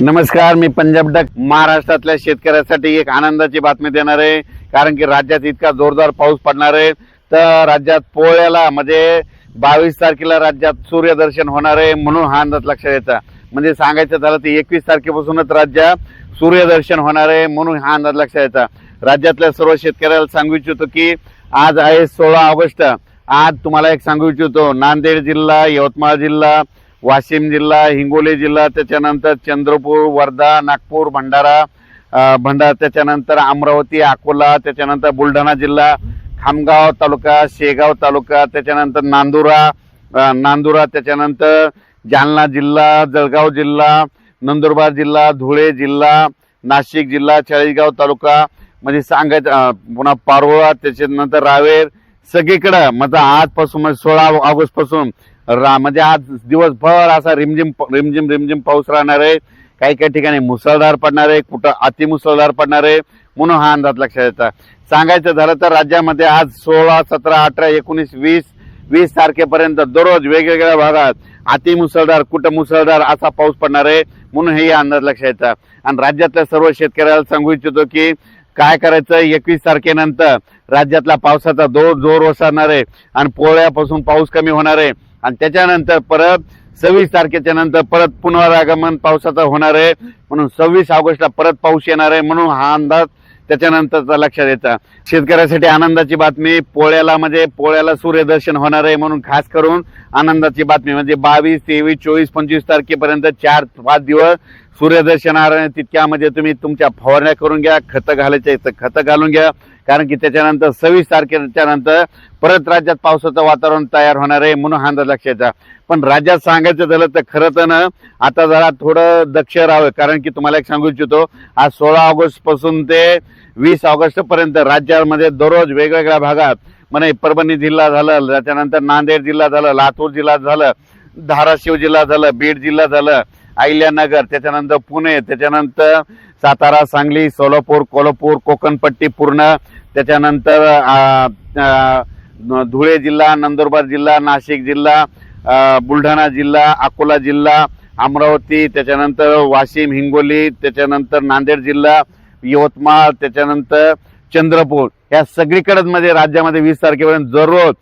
नमस्कार मी पंजाब डक महाराष्ट्रातल्या शेतकऱ्यासाठी एक आनंदाची बातमी देणार आहे. कारण की राज्यात इतका जोरदार पाऊस पडणार आहे. तर राज्यात पोळ्याला म्हणजे बावीस तारखेला राज्यात सूर्यदर्शन होणार आहे म्हणून हा अंदाज लक्षात यायचा म्हणजे सांगायचं झालं तर एकवीस तारखेपासूनच राज्यात सूर्यदर्शन होणार आहे म्हणून हा अंदाज लक्षात येतं. राज्यातल्या सर्व शेतकऱ्याला सांगू इच्छितो की आज आहे सोळा ऑगस्ट. आज तुम्हाला एक सांगू इच्छितो. नांदेड जिल्हा यवतमाळ जिल्हा वाशिम जिल्हा हिंगोली जिल्हा त्याच्यानंतर चंद्रपूर वर्धा नागपूर भंडारा भंडारा त्याच्यानंतर अमरावती अकोला त्याच्यानंतर बुलढाणा जिल्हा खामगाव तालुका शेगाव तालुका त्याच्यानंतर नांदुरा नांदुरा त्याच्यानंतर जालना जिल्हा जळगाव जिल्हा नंदुरबार जिल्हा धुळे जिल्हा नाशिक जिल्हा चाळीसगाव तालुका म्हणजे सांगायचं पुन्हा पारोळा त्याच्यानंतर रावेर सगळीकडं म्हणजे आजपासून म्हणजे सोळा ऑगस्टपासून रा म्हणजे आज दिवसभर असा रिमझिम रिमझिम रिमझिम पाऊस राहणार आहे. काही काही ठिकाणी मुसळधार पडणार आहे. कुठं अतिमुसळधार पडणार आहे. म्हणून हा अंदाज लक्षात येतात सांगायचं झालं तर राज्यामध्ये आज सोळा सतरा अठरा एकोणीस वीस वीस तारखेपर्यंत दररोज वेगवेगळ्या भागात अतिमुसळधार कुठं मुसळधार असा पाऊस पडणार आहे. म्हणून हे अंदाज लक्षात येतात आणि राज्यातल्या सर्व शेतकऱ्याला सांगू इच्छितो की काय करायचं? एकवीस तारखेनंतर राज्यातला पावसाचा जोर जोर ओसरणार आहे. आणि पोळ्यापासून पाऊस कमी होणार आहे. आणि त्याच्यानंतर परत सव्वीस तारखेच्या नंतर परत पुनरागमन पावसाचं होणार आहे. म्हणून सव्वीस ऑगस्टला परत पाऊस येणार आहे म्हणून हा अंदाज त्याच्यानंतरचा लक्षात येतं. शेतकऱ्यासाठी आनंदाची बातमी पोळ्याला म्हणजे पोळ्याला सूर्यदर्शन होणार आहे म्हणून खास करून आनंदाची बातमी म्हणजे बावीस तेवीस चोवीस पंचवीस तारखेपर्यंत चार पाच दिवस सूर्यदर्शन आहे तितक्यामध्ये तुम्ही तुमच्या फवारण्या करून घ्या खतं घालायचे तर खतं घालून घ्या. कारण की त्याच्यानंतर सव्वीस तारखेच्या नंतर परत राज्यात पावसाचं वातावरण तयार होणार आहे म्हणून हा अंदाज लक्षात पण राज्यात सांगायचं झालं तर खरं तर ना आता जरा थोडं दक्ष राहावं. कारण की तुम्हाला एक सांगू इच्छितो आज सोळा ऑगस्टपासून ते वीस ऑगस्ट पर्यंत राज्यामध्ये दररोज वेगवेगळ्या भागात म्हणे परभणी जिल्हा झालं त्याच्यानंतर नांदेड जिल्हा झालं लातूर जिल्हा झालं धाराशिव जिल्हा झालं बीड जिल्हा झालं अहिल्यानगर त्याच्यानंतर पुणे त्याच्यानंतर सातारा सांगली सोलापूर कोल्हापूर कोकणपट्टी पूर्ण त्याच्यानंतर धुळे जिल्हा नंदुरबार जिल्हा नाशिक जिल्हा बुलढाणा जिल्हा अकोला जिल्हा अमरावती त्याच्यानंतर वाशिम हिंगोली त्याच्यानंतर नांदेड जिल्हा यवतमाळ त्याच्यानंतर चंद्रपूर. या सगळीकडेच मध्ये राज्यामध्ये वीस तारखेपर्यंत दररोज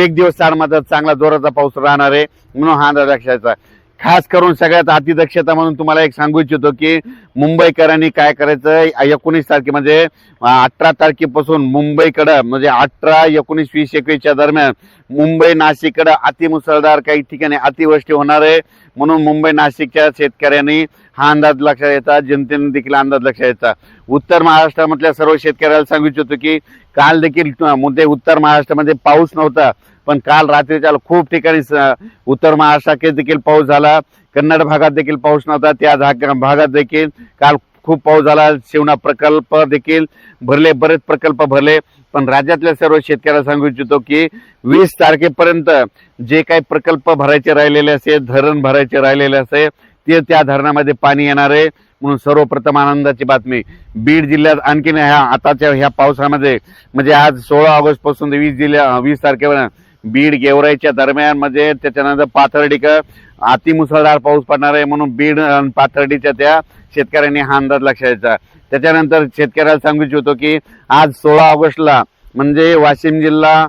एक दिवस चार मात्र चांगला जोराचा पाऊस राहणार आहे म्हणून हा अंदाज लक्षाचा खास करून सगळ्यात अतिदक्षता म्हणून तुम्हाला एक सांगू इच्छितो की मुंबईकरांनी काय करायचं एकोणीस तारखे म्हणजे अठरा तारखेपासून मुंबईकडं म्हणजे अठरा एकोणीस वीस एकवीसच्या दरम्यान मुंबई नाशिककडं अतिमुसळधार काही ठिकाणी अतिवृष्टी होणार आहे. म्हणून मुंबई नाशिकच्या शेतकऱ्यांनी हा अंदाज लक्षात येतात जनतेने देखील अंदाज लक्षात येतात उत्तर महाराष्ट्रामधल्या सर्व शेतकऱ्याला सांगू इच्छितो की काल देखील मुद्दे उत्तर महाराष्ट्रामध्ये पाऊस नव्हता. पण काल रात्रीच्या खूप ठिकाणी स- उत्तर महाराष्ट्रात देखील पाऊस झाला. कन्नड भागात देखील पाऊस नव्हता. त्या भागात देखील काल खूप पाऊस झाला. शिवना प्रकल्प देखील भरले बरेच प्रकल्प भरले. पण राज्यातल्या सर्व शेतकऱ्याला सांगू इच्छितो की वीस तारखेपर्यंत जे काही प्रकल्प भरायचे राहिलेले असेल धरण भरायचे राहिलेले असेल ते त्या धरणामध्ये पाणी येणार आहे. म्हणून सर्वप्रथम आनंदाची बातमी. बीड जिल्ह्यात आणखीन ह्या आताच्या ह्या पावसामध्ये म्हणजे आज सोळा ऑगस्टपासून ते वीस जिल्ह्या वीस तारखेपर्यंत बीड गेवराईच्या दरम्यान म्हणजे त्याच्यानंतर पाथर्डीक अतिमुसळधार पाऊस पडणार आहे म्हणून बीड आणि पाथर्डीच्या त्या शेतकऱ्यांनी हा अंदाज लक्षात त्याच्यानंतर शेतकऱ्याला सांगू इच्छितो की आज सोळा ऑगस्टला म्हणजे वाशिम जिल्हा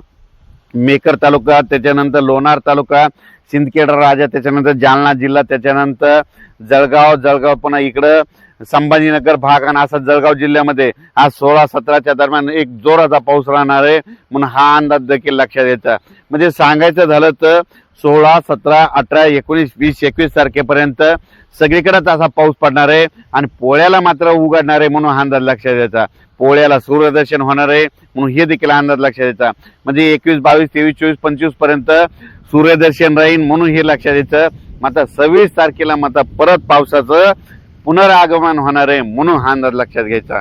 मेकर तालुका त्याच्यानंतर लोणार तालुका सिंदखेड राजा त्याच्यानंतर जालना जिल्हा त्याच्यानंतर जळगाव जळगाव पुन्हा इकडं संभाजीनगर भाग आणि असं जळगाव जिल्ह्यामध्ये आज सोळा सतराच्या दरम्यान एक जोराचा पाऊस राहणार आहे म्हणून हा अंदाज देखील लक्षात येतं म्हणजे सांगायचं झालं तर सोळा सतरा अठरा एकोणीस वीस एकवीस तारखेपर्यंत सगळीकडेच असा पाऊस पडणार आहे आणि पोळ्याला मात्र उघडणार आहे म्हणून हा अंदाज लक्षात यायचा. पोळ्याला सूर्यदर्शन होणार आहे म्हणून हे देखील अंदाज लक्षात यायचा. म्हणजे एकवीस बावीस तेवीस चोवीस पंचवीसपर्यंत सूर्यदर्शन राहील म्हणून हे लक्षात यायचं. मात्र सव्वीस तारखेला मात्र परत पावसाचं पुनरागमन होणार आहे म्हणून हा अंदाज लक्षात घ्यायचा.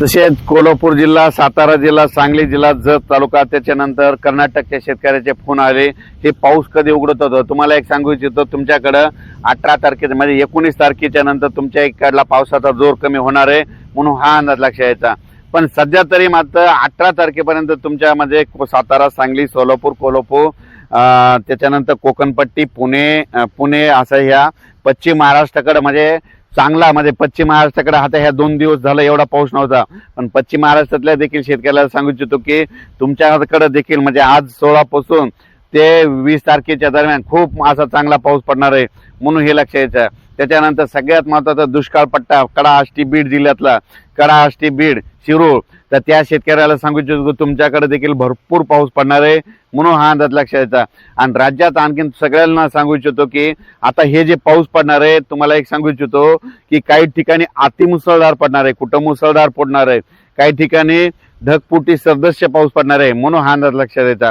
तसेच कोल्हापूर जिल्हा सातारा जिल्हा सांगली जिल्हा जत तालुका त्याच्यानंतर कर्नाटकच्या शेतकऱ्याचे फोन आले. हे पाऊस कधी उघडत होतं? तुम्हाला एक सांगू इच्छितो तुमच्याकडं अठरा तारखे म्हणजे एकोणीस तारखेच्या नंतर तुमच्या इकडला पावसाचा जोर कमी होणार आहे म्हणून हा अंदाज लक्षात यायचा पण सध्या तरी मात्र अठरा तारखेपर्यंत तुमच्यामध्ये सातारा सांगली सोलापूर कोल्हापूर त्याच्यानंतर कोकणपट्टी पुणे पुणे असं ह्या पश्चिम महाराष्ट्राकडे म्हणजे चांगला म्हणजे पश्चिम महाराष्ट्राकडे आता ह्या दोन दिवस झालं एवढा पाऊस नव्हता. पण पश्चिम महाराष्ट्रातल्या देखील शेतकऱ्याला सांगू इच्छितो की तुमच्याकडे देखील म्हणजे आज सोळापासून ते वीस तारखेच्या दरम्यान खूप असा चांगला पाऊस पडणार आहे म्हणून हे लक्ष यायचं त्याच्यानंतर सगळ्यात महत्त्वाचा दुष्काळ पट्टा कडा आष्टी बीड जिल्ह्यातला. कडा आष्टी बीड शिरूळ. तर त्या शेतकऱ्याला सांगू इच्छितो तुमच्याकडे देखील भरपूर पाऊस पडणार आहे म्हणून हा अंदाज लक्ष द्यायचा आणि राज्यात आणखीन सगळ्यांना सांगू इच्छितो की आता हे जे पाऊस पडणार आहे तुम्हाला एक सांगू इच्छितो की काही ठिकाणी अतिमुसळधार पडणार आहे. कुठं मुसळधार पडणार आहे? काही ठिकाणी ढगपुटी सदस्य पाऊस पडणार आहे म्हणून हा अंदाज लक्षात द्यायचा